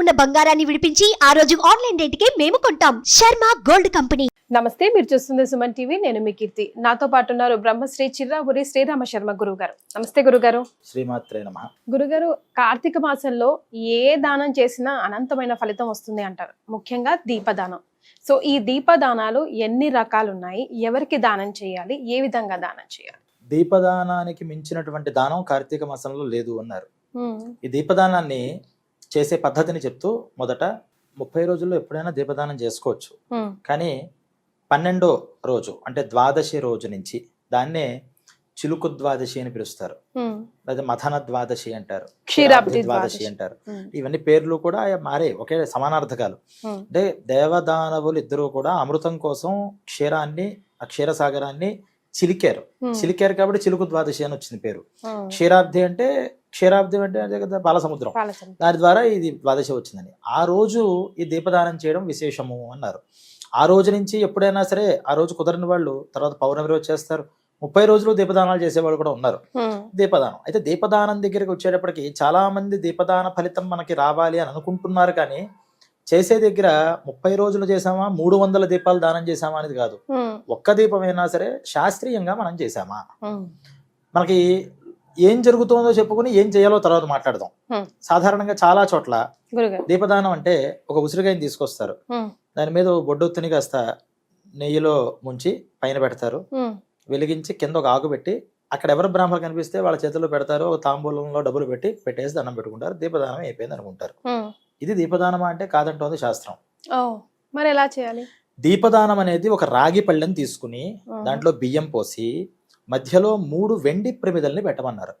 ఉన్న బంగారాన్ని విడిపించి ఆ రోజు ఆన్లైన్ రేటుకే మేము కొంటాం. Sharma gold company. నమస్తే మీరు చూస్తుంది సుమన్ టీవీ. నేను మీ కీర్తి. నాతో పాటు ఉన్నారు బ్రహ్మశ్రీ చిర్రాపురి శ్రీరామ శర్మ గురువు గారు నమస్తే గురుగారు శ్రీమాత్రే నమ. గురుగారు కార్తీక మాసంలో ఏ దానం చేసినా అనంతమైన ఫలితం వస్తుంది అంటారు. ముఖ్యంగా దీపదానం. సో ఈ దీపదానాలు ఎన్ని రకాలు ఉన్నాయి ఎవరికి దానం చేయాలి? ఏ విధంగా దానం చేయాలి? దీపదానానికి మించినటువంటి దానం కార్తీక మాసంలో లేదు అన్నారు. ఈ దీపదానాన్ని చేసే పద్ధతిని చెప్తూ మొదట ముప్పై రోజుల్లో ఎప్పుడైనా దీపదానం చేసుకోవచ్చు. కానీ పన్నెండో రోజు అంటే ద్వాదశి రోజు నుంచి దాన్నే చిలుకు ద్వాదశి అని పిలుస్తారు. లేదా మథన ద్వాదశి అంటారు. క్షీరాబ్ది ద్వాదశి. అంటారు. ఇవన్నీ పేర్లు కూడా మారే ఒకే సమానార్థకాలు. అంటే దేవదానవులు ఇద్దరు కూడా అమృతం కోసం క్షీరాన్ని ఆ క్షీరసాగరాన్ని చిలికారు. చిలికారు కాబట్టి చిలుకు ద్వాదశి అని వచ్చింది పేరు. క్షీరాబ్ది అంటే క్షీరాబ్ది అంటే అదే కదా బాలసముద్రం. పాలసముద్రం. దాని ద్వారా ఇది ద్వాదశి వచ్చిందని ఆ రోజు ఈ దీపదానం చేయడం విశేషము అన్నారు. ఆ రోజు నుంచి ఎప్పుడైనా సరే ఆ రోజు కుదరని వాళ్ళు తర్వాత పౌర్ణమి రోజు చేస్తారు. ముప్పై రోజులు దీపదానాలు చేసేవాళ్ళు కూడా ఉన్నారు. దీపదానం. అయితే దీపదానం దగ్గరికి వచ్చేటప్పటికి చాలా మంది దీపదాన ఫలితం మనకి రావాలి అని అనుకుంటున్నారు కానీ చేసే దగ్గర ముప్పై రోజులు చేసామా మూడు వందల దీపాలు దానం చేసామా అనేది కాదు. ఒక్క దీపమైనా సరే శాస్త్రీయంగా మనం చేసామా మనకి ఏం జరుగుతుందో చెప్పుకుని ఏం చేయాలో తర్వాత మాట్లాడదాం. సాధారణంగా చాలా చోట్ల దీపదానం అంటే ఒక ఉసిరికాయని తీసుకొస్తారు. దాని మీద బొడ్డొత్తుని కాస్త నెయ్యిలో ముంచి పైన పెడతారు. వెలిగించి కింద ఒక ఆకు పెట్టి అక్కడ ఎవరు బ్రాహ్మణులు కనిపిస్తే వాళ్ళ చేతుల్లో పెడతారు. ఒక తాంబూలంలో డబ్బులు పెట్టి పెట్టేసి దండం పెట్టుకుంటారు. దీపదానం అయిపోయింది అనుకుంటారు. ఇది దీపదానం అంటే కాదంటోంది శాస్త్రం. మరి ఎలా చేయాలి? దీపదానం అనేది ఒక రాగి పళ్ళెం తీసుకుని దాంట్లో బియ్యం పోసి మధ్యలో మూడు వెండి ప్రమిదల్ని పెట్టమన్నారు.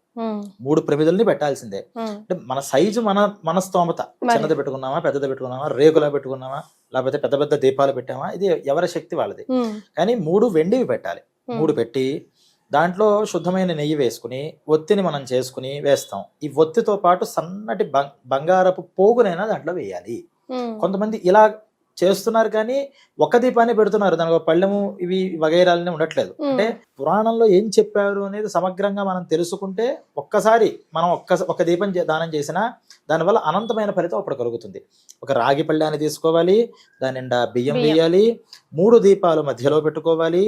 మూడు ప్రమిదల్ని పెట్టాల్సిందే. అంటే మన సైజు మన మన స్తోమత. చిన్నది పెట్టుకున్నామా పెద్దది పెట్టుకున్నామా రేకులా పెట్టుకున్నామా లేకపోతే పెద్ద పెద్ద దీపాలు పెట్టామా ఇది ఎవరి శక్తి వాళ్ళది. కానీ మూడు వెండివి పెట్టాలి. మూడు పెట్టి దాంట్లో శుద్ధమైన నెయ్యి వేసుకుని ఒత్తిని మనం చేసుకుని వేస్తాం. ఈ ఒత్తితో పాటు సన్నటి బంగారపు పోగునైనా దాంట్లో వేయాలి. కొంతమంది ఇలా చేస్తున్నారు కానీ ఒక దీపాన్ని పెడుతున్నారు దానికి పళ్ళెము ఇవి వగైరాలని ఉండట్లేదు. అంటే పురాణంలో ఏం చెప్పారు అనేది సమగ్రంగా మనం తెలుసుకుంటే ఒక్కసారి మనం ఒక్క ఒక దీపం దానం చేసినా దానివల్ల అనంతమైన ఫలితం అప్పుడు కలుగుతుంది ఒక రాగి పళ్ళాన్ని తీసుకోవాలి దాని నిండా బియ్యం బియ్యం. వేయాలి మూడు దీపాలు మధ్యలో పెట్టుకోవాలి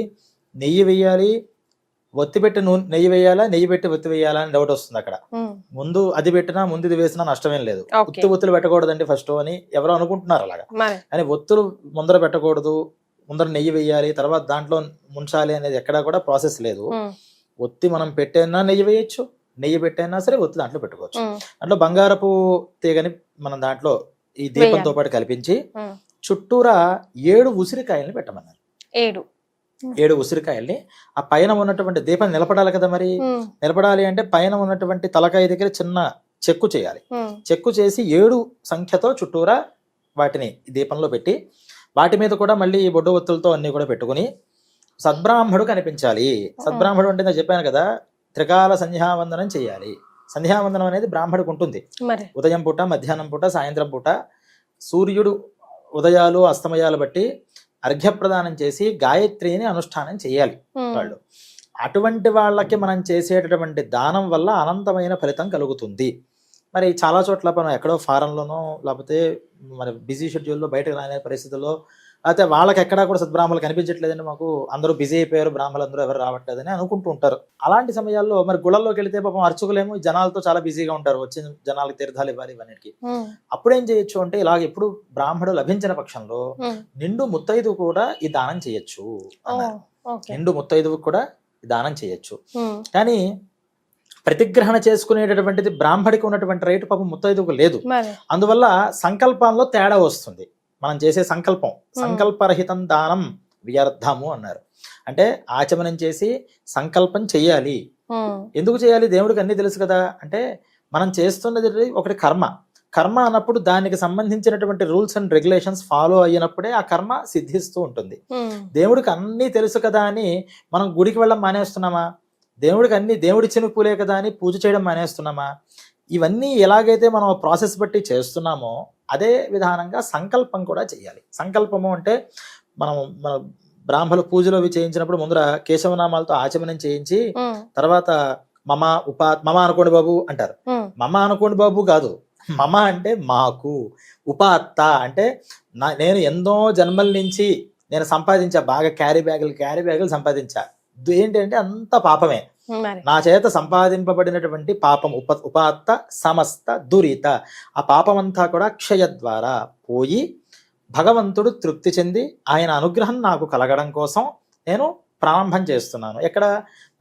నెయ్యి వేయాలి ఒత్తి పెట్టి నూనె నెయ్యి వేయాలా నెయ్యి పెట్టి ఒత్తి వేయాలా అని డౌట్ వస్తుంది అక్కడ. ముందు అది పెట్టినా ముందు ఇది వేసినా నష్టమేం లేదు. ఉత్తి ఒత్తులు పెట్టకూడదండి ఫస్ట్ అని ఎవరో అనుకుంటున్నారు అలాగా. కానీ ఒత్తులు ముందర పెట్టకూడదు ముందర నెయ్యి వేయాలి తర్వాత దాంట్లో ముంచాలి అనేది ఎక్కడా కూడా ప్రాసెస్ లేదు. ఒత్తి మనం పెట్టైనా నెయ్యి వేయొచ్చు నెయ్యి పెట్టైనా సరే ఒత్తి దాంట్లో పెట్టుకోవచ్చు. దాంట్లో బంగారపు తీగని మనం దాంట్లో ఈ దీపంతో పాటు కల్పించి. చుట్టూరా ఏడు ఉసిరికాయల్ని పెట్టమన్నారు. ఏడు. ఏడు ఉసిరికాయల్ని. ఆ పైన ఉన్నటువంటి దీపం నిలబడాలి కదా మరి? నిలబడాలి అంటే పైన ఉన్నటువంటి తలకాయ దగ్గర చిన్న చెక్కు చేయాలి. చెక్కు చేసి ఏడు సంఖ్యతో చుట్టూరా వాటిని దీపంలో పెట్టి వాటి మీద కూడా మళ్ళీ ఈ బొడ్డు ఒత్తులతో అన్ని కూడా పెట్టుకుని సద్బ్రాహ్మడు కనిపించాలి. సద్బ్రాహ్మడు అంటే నేను చెప్పాను కదా త్రికాల సంధ్యావందనం చేయాలి. సంధ్యావందనం అనేది బ్రాహ్మడికి ఉంటుంది. ఉదయం పూట మధ్యాహ్నం పూట సాయంత్రం పూట సూర్యుడు ఉదయాలు అస్తమయాలు బట్టి అర్ఘ్యప్రదానం చేసి గాయత్రిని అనుష్ఠానం చేయాలి వాళ్ళు. అటువంటి వాళ్ళకి మనం చేసేటటువంటి దానం వల్ల అనంతమైన ఫలితం కలుగుతుంది. మరి చాలా చోట్ల మనం ఎక్కడో ఫారంలోనో లేకపోతే మరి బిజీ షెడ్యూల్లో బయటకు రాని పరిస్థితుల్లో అయితే వాళ్ళకి ఎక్కడా కూడా సద్బ్రాహ్మణులు కనిపించట్లేదండి మాకు. అందరూ బిజీ అయిపోయారు బ్రాహ్మణులు అందరూ ఎవరు రావట్లేదని అనుకుంటూ ఉంటారు. అలాంటి సమయాల్లో మరి గుళ్ళల్లోకి వెళితే పాపం అర్చకులేమో జనాలతో చాలా బిజీగా ఉంటారు. వచ్చిన జనాలకి తీర్థాలు ఇవ్వాలి ఇవన్నిటికి అప్పుడేం చేయొచ్చు అంటే ఇలాగ ఎప్పుడు బ్రాహ్మడు లభించిన పక్షంలో నిండు ముత్తైదు కూడా ఈ దానం చేయొచ్చు నిండు ముత్తైదువుకు కూడా ఈ దానం చేయొచ్చు. కానీ ప్రతిగ్రహణ చేసుకునేటటువంటిది బ్రాహ్మడికి ఉన్నటువంటి రైతు పాపం ముత్తైదువుకు లేదు. అందువల్ల సంకల్పంలో తేడా వస్తుంది. మనం చేసే సంకల్పం. సంకల్పరహితం దానం వ్యర్థము అన్నారు. అంటే ఆచమనం చేసి సంకల్పం చెయ్యాలి ఉమ్, ఎందుకు చేయాలి? దేవుడికి అన్నీ తెలుసు కదా. అంటే మనం చేస్తున్నది ఒకటి కర్మ. కర్మ అన్నప్పుడు దానికి సంబంధించినటువంటి రూల్స్ అండ్ రెగ్యులేషన్స్ ఫాలో అయినప్పుడే ఆ కర్మ సిద్ధిస్తూ ఉంటుంది. ఉమ్, దేవుడికి అన్నీ తెలుసు కదా అని మనం గుడికి వెళ్ళడం మానేస్తున్నామా? దేవుడికి అన్ని దేవుడిచ్చిన పూలే కదా అని పూజ చేయడం మానేస్తున్నామా? ఇవన్నీ ఎలాగైతే మనం ప్రాసెస్ బట్టి చేస్తున్నామో అదే విధానంగా సంకల్పం కూడా చేయాలి. సంకల్పము అంటే మనం మన బ్రాహ్మణ పూజలు అవి చేయించినప్పుడు ముందర కేశవనామాలతో ఆచమనం చేయించి తర్వాత మమ ఉపా మమ అనుకోండి బాబు అంటారు. మమ అనుకోండి బాబు కాదు. మమ అంటే మాకు ఉపాత్త అంటే నా నేను ఎన్నో జన్మల నుంచి నేను సంపాదించా బాగా క్యారీ బ్యాగులు క్యారీ బ్యాగులు సంపాదించా. ఏంటంటే అంత పాపమే. నా చేత సంపాదింపబడినటువంటి పాపం ఉప ఉపాత్త సమస్త దురిత. ఆ పాపమంతా కూడా క్షయ ద్వారా పోయి భగవంతుడు తృప్తి చెంది ఆయన అనుగ్రహం నాకు కలగడం కోసం నేను ప్రారంభం చేస్తున్నాను. ఎక్కడ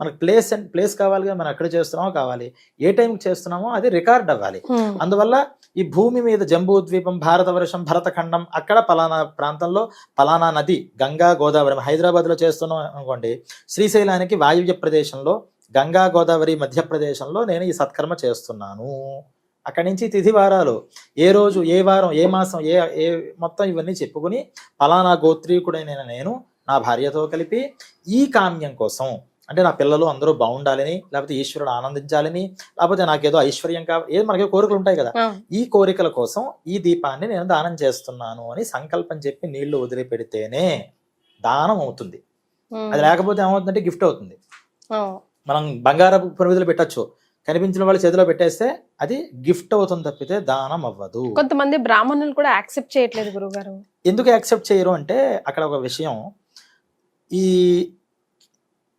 మనకు ప్లేస్ అండ్ ప్లేస్ కావాలిగా మనం ఎక్కడ చేస్తున్నామో కావాలి. ఏ టైంకి చేస్తున్నామో అది రికార్డ్ అవ్వాలి. అందువల్ల ఈ భూమి మీద జంబూ ద్వీపం భారతవర్షం భరతఖండం అక్కడ పలానా ప్రాంతంలో పలానా నది గంగా గోదావరి హైదరాబాద్లో చేస్తున్నాం అనుకోండి శ్రీశైలానికి వాయువ్య ప్రదేశంలో గంగా గోదావరి మధ్యప్రదేశంలో నేను ఈ సత్కర్మ చేస్తున్నాను. అక్కడి నుంచి తిథి వారాలు ఏ రోజు ఏ వారం ఏ మాసం ఏ ఏ మొత్తం ఇవన్నీ చెప్పుకుని పలానా గోత్రీకుడైన నేను నా భార్యతో కలిపి ఈ కామ్యం కోసం అంటే నా పిల్లలు అందరూ బాగుండాలని లేకపోతే ఈశ్వరుడు ఆనందించాలని లేకపోతే నాకేదో ఐశ్వర్యం కావాలి ఏదో మనకి కోరికలు ఉంటాయి కదా. ఈ కోరికల కోసం ఈ దీపాన్ని నేను దానం చేస్తున్నాను అని సంకల్పం చెప్పి నీళ్ళు వదిలిపెడితేనే దానం అవుతుంది. అది లేకపోతే ఏమవుతుందంటే గిఫ్ట్ అవుతుంది. మనం బంగారపు పురువిధులు పెట్టచ్చు. కనిపించిన వాళ్ళ చేతిలో పెట్టేస్తే అది గిఫ్ట్ అవుతుంది తప్పితే దానం అవ్వదు. కొంతమంది బ్రాహ్మణులు కూడా యాక్సెప్ట్ చేయట్లేదు గురుగారు ఎందుకు యాక్సెప్ట్ చేయరు అంటే అక్కడ ఒక విషయం. ఈ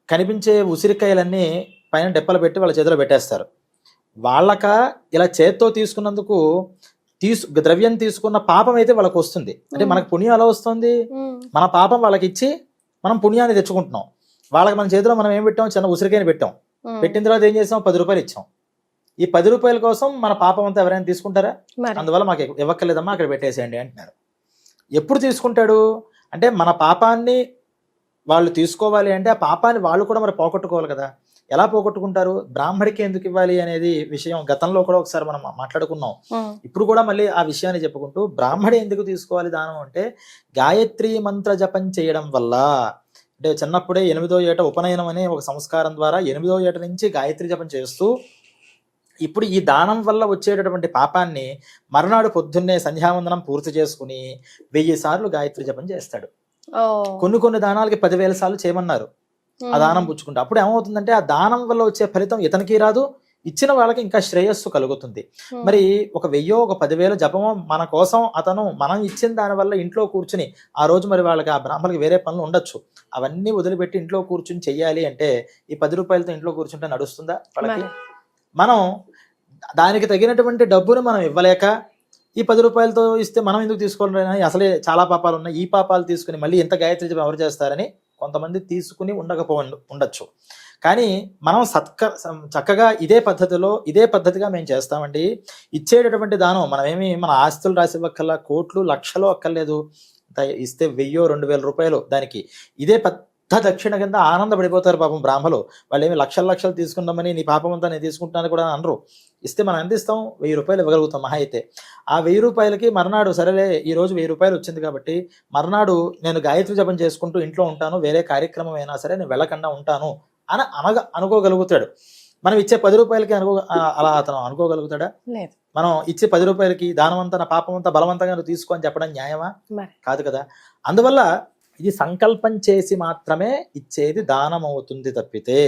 కనిపించే ఉసిరికాయలన్నీ పైన డెప్పలు పెట్టి వాళ్ళ చేతిలో పెట్టేస్తారు. వాళ్ళక ఇలా చేత్తో తీసుకున్నందుకు తీసు ద్రవ్యం తీసుకున్న పాపం అయితే వాళ్ళకి వస్తుంది. అంటే. మనకు పుణ్యం ఎలా వస్తుంది? మన పాపం వాళ్ళకి ఇచ్చి మనం పుణ్యాన్ని తెచ్చుకుంటున్నాం. వాళ్ళకి మన చేతిలో మనం ఏం పెట్టాం? చిన్న ఉసిరికాయని పెట్టాం. పెట్టిన తర్వాత ఏం చేసాం? పది రూపాయలు ఇచ్చాం. ఈ పది రూపాయల కోసం మన పాపం అంతా ఎవరైనా తీసుకుంటారా? అందువల్ల మాకు ఇవ్వ- ఇవ్వక్కర్లేదమ్మా అక్కడ పెట్టేసేయండి అంటున్నారు. ఎప్పుడు తీసుకుంటాడు? అంటే మన పాపాన్ని వాళ్ళు తీసుకోవాలి అంటే ఆ పాపాన్ని వాళ్ళు కూడా మరి పోగొట్టుకోవాలి కదా. ఎలా పోగొట్టుకుంటారు? బ్రాహ్మడికి ఎందుకు ఇవ్వాలి అనేది విషయం గతంలో కూడా ఒకసారి మనం మాట్లాడుకున్నాం. ఇప్పుడు కూడా మళ్ళీ ఆ విషయాన్ని చెప్పుకుంటూ బ్రాహ్మడి ఎందుకు తీసుకోవాలి దానం అంటే గాయత్రి మంత్ర జపం చేయడం వల్ల అంటే చిన్నప్పుడే ఎనిమిదో ఏట ఉపనయనం అనే ఒక సంస్కారం ద్వారా ఎనిమిదో ఏట నుంచి గాయత్రి జపం చేస్తూ ఇప్పుడు ఈ దానం వల్ల వచ్చేటటువంటి పాపాన్ని మరునాడు పొద్దున్నే సంధ్యావందనం పూర్తి చేసుకుని వెయ్యి సార్లు గాయత్రి జపం చేస్తాడు. కొన్ని కొన్ని దానాలకి పదివేల సార్లు చేయమన్నారు. ఆ దానం పుచ్చుకుంటే అప్పుడు ఏమవుతుందంటే ఆ దానం వల్ల వచ్చే ఫలితం ఇతనికి రాదు ఇచ్చిన వాళ్ళకి ఇంకా శ్రేయస్సు కలుగుతుంది. మరి ఒక వెయ్యో ఒక పదివేల జపమో మన కోసం అతను మనం ఇచ్చిన దాని వల్ల ఇంట్లో కూర్చుని ఆ రోజు మరి వాళ్ళకి ఆ బ్రాహ్మణులకి వేరే పనులు ఉండొచ్చు. అవన్నీ వదిలిపెట్టి ఇంట్లో కూర్చుని చెయ్యాలి అంటే ఈ పది రూపాయలతో ఇంట్లో కూర్చుంటే నడుస్తుందా వాళ్ళకి. మనం దానికి తగినటువంటి డబ్బును మనం ఇవ్వలేక ఈ పది రూపాయలతో ఇస్తే మనం ఎందుకు తీసుకోవాలని? అసలే చాలా పాపాలు ఉన్నాయి. ఈ పాపాలు తీసుకుని మళ్ళీ ఎంత గాయత్రి జపం ఎవరు చేస్తారని కొంతమంది తీసుకుని ఉండకపో ఉండొచ్చు. కానీ మనం సత్క చక్కగా ఇదే పద్ధతిలో ఇదే పద్ధతిగా మేము చేస్తామండి. ఇచ్చేటటువంటి దానం మనం ఏమి మన ఆస్తులు రాసి ఇవ్వక్కర్లా కోట్లు లక్షలు అక్కర్లేదు. ఇస్తే వెయ్యో రెండు వేల రూపాయలు దానికి. ఇదే పెద్ద దక్షిణ కింద ఆనందపడిపోతారు పాపం బ్రాహ్మలు. వాళ్ళు ఏమి లక్షల లక్షలు తీసుకుందామని నీ పాపం అంతా నేను తీసుకుంటాను కూడా అనరు. ఇస్తే మనం అందిస్తాం వెయ్యి రూపాయలు ఇవ్వగలుగుతాం మహా అయితే. ఆ వెయ్యి రూపాయలకి మర్నాడు సరేలే ఈ రోజు వెయ్యి రూపాయలు వచ్చింది కాబట్టి మర్నాడు నేను గాయత్రి జపం చేసుకుంటూ ఇంట్లో ఉంటాను వేరే కార్యక్రమం అయినా సరే నేను వెళ్ళకుండా ఉంటాను అని అనగ అనుకోగలుగుతాడు. మనం ఇచ్చే పది రూపాయలకి అనుకో అలా అతను అనుకోగలుగుతాడా? లేదు. మనం ఇచ్చే పది రూపాయలకి దానమంతా నా పాపం అంతా బలవంతంగా తీసుకో అని చెప్పడం న్యాయమా? కాదు కదా. అందువల్ల ఇది సంకల్పం చేసి మాత్రమే ఇచ్చేది దానం అవుతుంది తప్పితే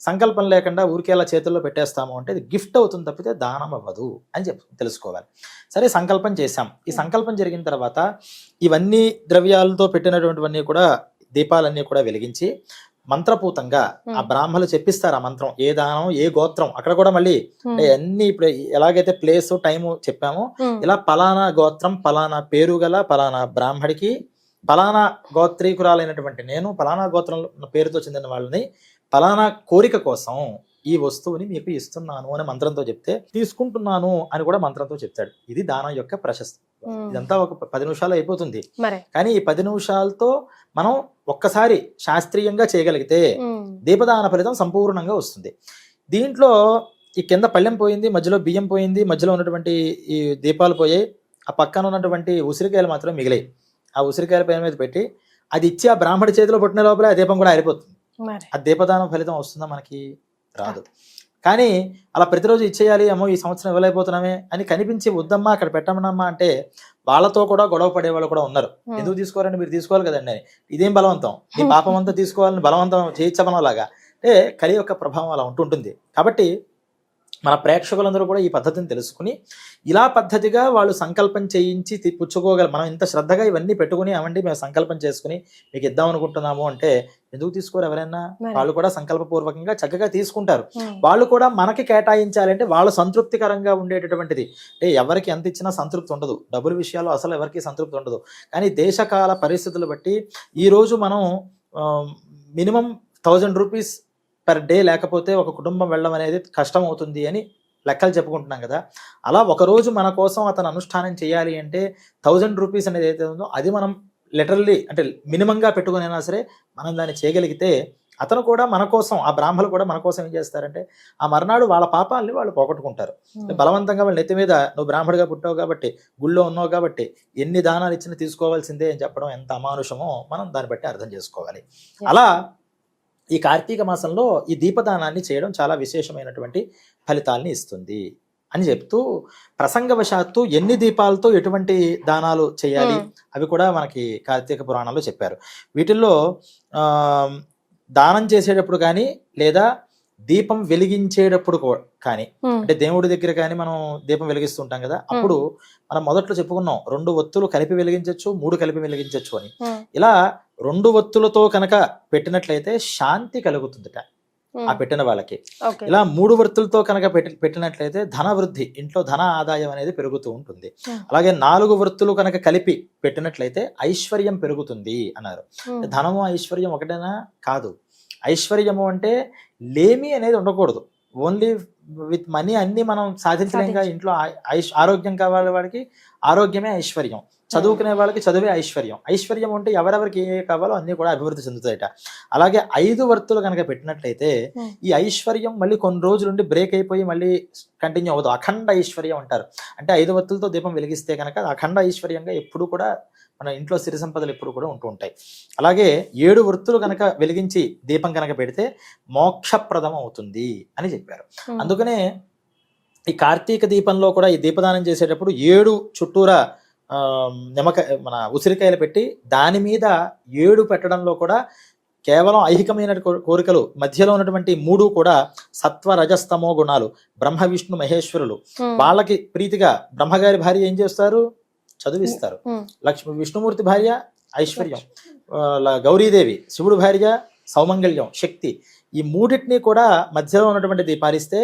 సంకల్పం లేకుండా ఊరికే అలా చేతుల్లో పెట్టేస్తాము అంటే ఇది గిఫ్ట్ అవుతుంది తప్పితే దానం అవ్వదు అని చెప్పి తెలుసుకోవాలి. సరే సంకల్పం చేశాం. ఈ సంకల్పం జరిగిన తర్వాత ఇవన్నీ ద్రవ్యాలతో పెట్టినటువంటివన్నీ కూడా దీపాలన్నీ కూడా వెలిగించి మంత్రపూతంగా ఆ బ్రాహ్మలు చెప్పిస్తారు ఆ మంత్రం. ఏ దానం ఏ గోత్రం. అక్కడ కూడా మళ్ళీ అన్ని ఇప్పుడు ఎలాగైతే ప్లేస్ టైము చెప్పామో ఇలా పలానా గోత్రం పలానా పేరు గల పలానా బ్రాహ్మడికి పలానా గోత్రీకురాలైనటువంటి నేను పలానా గోత్రం పేరుతో చెందిన వాళ్ళని పలానా కోరిక కోసం ఈ వస్తువుని మీకు ఇస్తున్నాను అనే మంత్రంతో చెప్తే తీసుకుంటున్నాను అని కూడా మంత్రంతో చెప్తాడు. ఇది దానం యొక్క ప్రశస్తి ఇదంతా ఒక పది నిమిషాలు అయిపోతుంది. కానీ ఈ పది నిమిషాలతో మనం ఒక్కసారి శాస్త్రీయంగా చేయగలిగితే దీపదాన ఫలితం సంపూర్ణంగా వస్తుంది. దీంట్లో ఈ కింద పళ్ళెం పోయింది మధ్యలో బియ్యం పోయింది మధ్యలో ఉన్నటువంటి ఈ దీపాలు పోయాయి ఆ పక్కన ఉన్నటువంటి ఉసిరికాయలు మాత్రం మిగిలాయి. ఆ ఉసిరికాయల పైన మీద పెట్టి అది ఇచ్చి ఆ బ్రాహ్మడి చేతిలో పుట్టిన లోపల ఆ దీపం కూడా ఆరిపోతుంది. ఆ దీపదానం ఫలితం వస్తుందా మనకి రాదు. కానీ అలా ప్రతిరోజు ఇచ్చేయాలి అమ్మో ఈ సంవత్సరం ఇవ్వలేకపోతున్నామే అని కనిపించి వద్దమ్మా అక్కడ పెట్టమనమ్మా అంటే వాళ్ళతో కూడా గొడవ పడే వాళ్ళు కూడా ఉన్నారు. ఎందుకు తీసుకోవాలండి మీరు తీసుకోవాలి కదండి అని. ఇదేం బలవంతం? నీ పాపం అంతా తీసుకోవాలని బలవంతం చేయించమనలాగా. అంటే కలి యొక్క ప్రభావం అలా ఉంటుంటుంది. కాబట్టి మన ప్రేక్షకులందరూ కూడా ఈ పద్ధతిని తెలుసుకుని ఇలా పద్ధతిగా వాళ్ళు సంకల్పం చేయించి పుచ్చుకోగల మనం ఇంత శ్రద్ధగా ఇవన్నీ పెట్టుకుని అవండి మేము సంకల్పం చేసుకుని మీకు ఇద్దాం అనుకుంటున్నాము అంటే ఎందుకు తీసుకోరు ఎవరైనా. వాళ్ళు కూడా సంకల్పపూర్వకంగా చక్కగా తీసుకుంటారు. వాళ్ళు కూడా మనకి కేటాయించాలంటే వాళ్ళు సంతృప్తికరంగా ఉండేటటువంటిది. అంటే ఎవరికి ఎంత ఇచ్చినా సంతృప్తి ఉండదు. డబ్బుల విషయాల్లో అసలు ఎవరికి సంతృప్తి ఉండదు. కానీ దేశకాల పరిస్థితులు బట్టి ఈరోజు మనం minimum thousand rupees per day లేకపోతే ఒక కుటుంబం వెళ్ళడం అనేది కష్టం అవుతుంది అని లెక్కలు చెప్పుకుంటున్నాం కదా. అలా ఒకరోజు మన కోసం అతను అనుష్ఠానం చేయాలి అంటే థౌజండ్ రూపీస్ అనేది ఏదైతే ఉందో అది మనం లిటరల్లీ అంటే మినిమంగా పెట్టుకునైనా సరే మనం దాన్ని చేయగలిగితే అతను కూడా మన కోసం ఆ బ్రాహ్మలు కూడా మన కోసం ఏం చేస్తారంటే ఆ మర్నాడు వాళ్ళ పాపాలని వాళ్ళు పోగొట్టుకుంటారు. ఉమ్. బలవంతంగా వాళ్ళ నెత్తి మీద నువ్వు బ్రాహ్మడిగా పుట్టావు కాబట్టి గుళ్ళో ఉన్నావు కాబట్టి ఎన్ని దానాలు ఇచ్చినా తీసుకోవాల్సిందే అని చెప్పడం ఎంత అమానుషమో మనం దాన్ని బట్టి అర్థం చేసుకోవాలి. అలా ఈ కార్తీక మాసంలో ఈ దీపదానాన్ని చేయడం చాలా విశేషమైనటువంటి ఫలితాల్ని ఇస్తుంది అని చెప్తూ ప్రసంగవశాత్తు ఎన్ని దీపాలతో ఎటువంటి దానాలు చేయాలి. అవి కూడా మనకి కార్తీక పురాణంలో చెప్పారు వీటిల్లో ఆ, దానం చేసేటప్పుడు కానీ లేదా దీపం వెలిగించేటప్పుడు కానీ. అంటే దేవుడి దగ్గర కానీ మనం దీపం వెలిగిస్తుంటాం కదా అప్పుడు మనం మొదట్లో చెప్పుకున్నాం రెండు ఒత్తులు కలిపి వెలిగించవచ్చు మూడు కలిపి వెలిగించవచ్చు అని. ఇలా రెండు ఒత్తులతో కనుక పెట్టినట్లయితే శాంతి కలుగుతుందిట. ఆ పెట్టిన వాళ్ళకి. ఇలా మూడు వృత్తులతో కనుక పెట్టి పెట్టినట్లయితే ధన వృద్ధి ఇంట్లో ధన ఆదాయం అనేది పెరుగుతూ ఉంటుంది. అలాగే నాలుగు వృత్తులు కనుక కలిపి పెట్టినట్లయితే ఐశ్వర్యం పెరుగుతుంది అన్నారు. ధనము ఐశ్వర్యం ఒకటేనా? కాదు. ఐశ్వర్యము అంటే లేమి అనేది ఉండకూడదు. ఓన్లీ విత్ మనీ అన్ని మనం సాధించలేంగా సాధించ- ఇంట్లో ఆరోగ్యం కావాలి వాడికి ఆరోగ్యమే ఐశ్వర్యం. చదువుకునే వాళ్ళకి చదువే ఐశ్వర్యం. ఐశ్వర్యం ఉంటే ఎవరెవరికి ఏ కావాలో అన్ని కూడా అభివృద్ధి చెందుతాయట. అలాగే ఐదు వర్తులు కనుక పెట్టినట్లయితే. ఈ ఐశ్వర్యం మళ్ళీ కొన్ని రోజుల నుండి బ్రేక్ అయిపోయి మళ్ళీ కంటిన్యూ అవ్వదు. అఖండ ఐశ్వర్యం అంటారు. అంటే ఐదు వత్తులతో దీపం వెలిగిస్తే కనుక అఖండ ఐశ్వర్యంగా ఎప్పుడు కూడా మన ఇంట్లో సిరి సంపదలు ఎప్పుడు కూడా ఉంటూ ఉంటాయి. అలాగే ఏడు వృత్తులు కనుక వెలిగించి దీపం కనుక పెడితే మోక్షప్రదం అవుతుంది అని చెప్పారు. అందుకనే ఈ కార్తీక దీపంలో కూడా ఈ దీపదానం చేసేటప్పుడు ఏడు చుట్టూరా నిమ్మకాయ మన ఉసిరికాయలు పెట్టి దాని మీద ఏడు పెట్టడంలో కూడా కేవలం ఐహికమైన కోరికలు మధ్యలో ఉన్నటువంటి మూడు కూడా సత్వ రజస్తమో గుణాలు బ్రహ్మ విష్ణు మహేశ్వరులు. వాళ్ళకి ప్రీతిగా బ్రహ్మగారి భార్య ఏం చేస్తారు? చదివిస్తారు. లక్ష్మి విష్ణుమూర్తి భార్య ఐశ్వర్యం. గౌరీదేవి శివుడు భార్య సౌమంగళ్యం శక్తి. ఈ మూడింటిని కూడా మధ్యలో ఉన్నటువంటి దీపాలిస్తే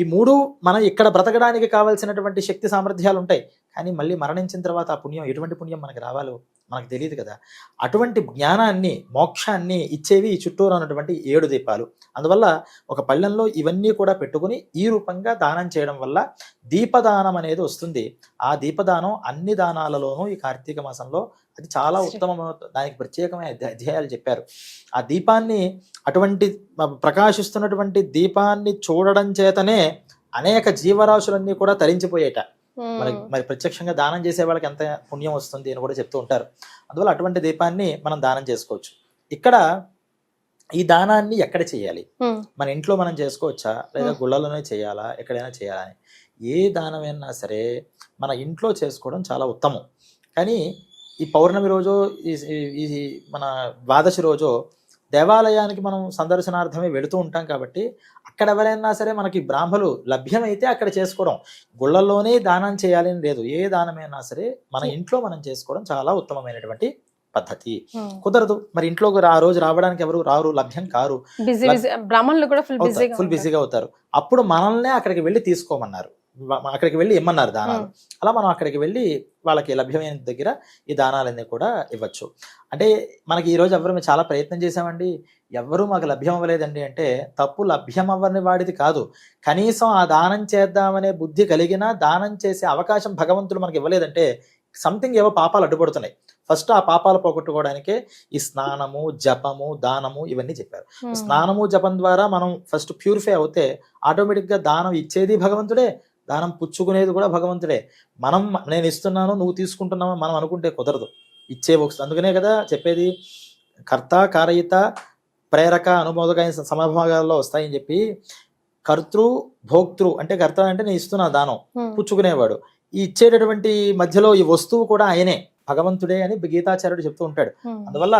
ఈ మూడు మనం ఇక్కడ బ్రతకడానికి కావాల్సినటువంటి శక్తి సామర్థ్యాలు ఉంటాయి. కానీ మళ్ళీ మరణించిన తర్వాత ఆ పుణ్యం ఎటువంటి పుణ్యం మనకి రావాలో మనకు తెలియదు కదా. అటువంటి జ్ఞానాన్ని మోక్షాన్ని ఇచ్చేవి ఈ చుట్టూరు ఉన్నటువంటి ఏడు దీపాలు. అందువల్ల ఒక పళ్ళెంలో ఇవన్నీ కూడా పెట్టుకుని ఈ రూపంగా దానం చేయడం వల్ల దీపదానం అనేది వస్తుంది. ఆ దీపదానం అన్ని దానాలలోనూ ఈ కార్తీక మాసంలో అది చాలా ఉత్తమమైన దానికి ప్రత్యేకమైన అధ్యా- అధ్యాయాలు చెప్పారు. ఆ దీపాన్ని అటువంటి ప్రకాశిస్తున్నటువంటి దీపాన్ని చూడడం చేతనే అనేక జీవరాశులన్నీ కూడా తరించిపోయేట. మరి. మరి ప్రత్యక్షంగా దానం చేసే వాళ్ళకి ఎంత పుణ్యం వస్తుంది అని కూడా చెప్తూ ఉంటారు. అందువల్ల అటువంటి దీపాన్ని మనం దానం చేసుకోవచ్చు. ఇక్కడ ఈ దానాన్ని ఎక్కడ చేయాలి. మన ఇంట్లో మనం చేసుకోవచ్చా? లేదా. గుళ్ళలోనే చేయాలా? ఎక్కడైనా చేయాలా అని. ఏ దానమైనా సరే మన ఇంట్లో చేసుకోవడం చాలా ఉత్తమం. కానీ ఈ పౌర్ణమి రోజు ఈ మన ద్వాదశి రోజు దేవాలయానికి మనం సందర్శనార్థమే వెళుతూ ఉంటాం కాబట్టి అక్కడ ఎవరైనా సరే మనకి బ్రాహ్మలు లభ్యమైతే అక్కడ చేసుకోవడం. గుళ్ళల్లోనే దానం చేయాలని లేదు. ఏ దానమైనా సరే మన ఇంట్లో మనం చేసుకోవడం చాలా ఉత్తమమైనటువంటి పద్ధతి. కుదరదు. మరి ఇంట్లోకి రా- ఆ రోజు రావడానికి ఎవరు రారు లభ్యం కారు. బ్రాహ్మణులు కూడా ఫుల్ బిజీగా ఫుల్ బిజీగా అవుతారు. అప్పుడు మనల్నే అక్కడికి వెళ్ళి తీసుకోమన్నారు. అక్కడికి వెళ్ళి ఇమ్మన్నారు దానాలు. అలా మనం అక్కడికి వెళ్ళి వాళ్ళకి లభ్యమైన దగ్గర ఈ దానాలన్నీ కూడా ఇవ్వచ్చు. అంటే మనకి ఈ రోజు ఎవరు మేము చాలా ప్రయత్నం చేసామండి ఎవ్వరూ మాకు లభ్యం అవ్వలేదండి అంటే తప్పు లభ్యం అవ్వని వాడిది కాదు. కనీసం ఆ దానం చేద్దామనే బుద్ధి కలిగినా దానం చేసే అవకాశం భగవంతుడు మనకి ఇవ్వలేదంటే సంథింగ్ ఏవో పాపాలు అడ్డుపడుతున్నాయి. ఫస్ట్ ఆ పాపాలు పోగొట్టుకోవడానికే ఈ స్నానము జపము దానము ఇవన్నీ చెప్పారు. స్నానము జపం ద్వారా మనం ఫస్ట్ ప్యూరిఫై అవుతే ఆటోమేటిక్గా దానం ఇచ్చేది భగవంతుడే దానం పుచ్చుకునేది కూడా భగవంతుడే. మనం నేను ఇస్తున్నాను నువ్వు తీసుకుంటున్నావు మనం అనుకుంటే కుదరదు. ఇచ్చే వస్తు అందుకనే కదా చెప్పేది కర్త కారయిత ప్రేరక అనుమోదక సమభాగాల్లో వస్తాయని చెప్పి కర్తృ భోక్తృ అంటే కర్త అంటే నేను ఇస్తున్నా దానం. పుచ్చుకునేవాడు. ఈ ఇచ్చేటటువంటి మధ్యలో ఈ వస్తువు కూడా ఆయనే భగవంతుడే అని గీతాచార్యుడు చెప్తూ ఉంటాడు. అందువల్ల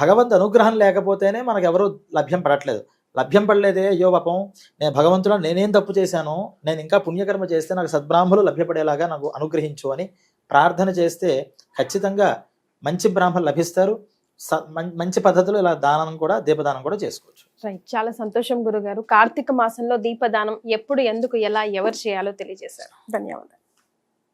భగవంతు అనుగ్రహం లేకపోతేనే మనకు ఎవరు లభ్యం పడట్లేదు. లభ్యం పడలేదే అయ్యో పాపం. నేను భగవంతుడు నేనేం తప్పు చేశాను నేను ఇంకా పుణ్యకర్మ చేస్తే నాకు సద్బ్రాహ్మలు లభ్యపడేలాగా నాకు అనుగ్రహించు అని ప్రార్థన చేస్తే ఖచ్చితంగా మంచి బ్రాహ్మణులు లభిస్తారు. స- మం- మంచి పద్ధతిలో ఇలా దానం కూడా దీపదానం కూడా చేసుకోవచ్చు. రైట్ చాలా సంతోషం గురుగారు. కార్తీక మాసంలో దీపదానం ఎప్పుడు ఎందుకు ఎలా ఎవరు చేయాలో తెలియజేశారు. ధన్యవాదాలు.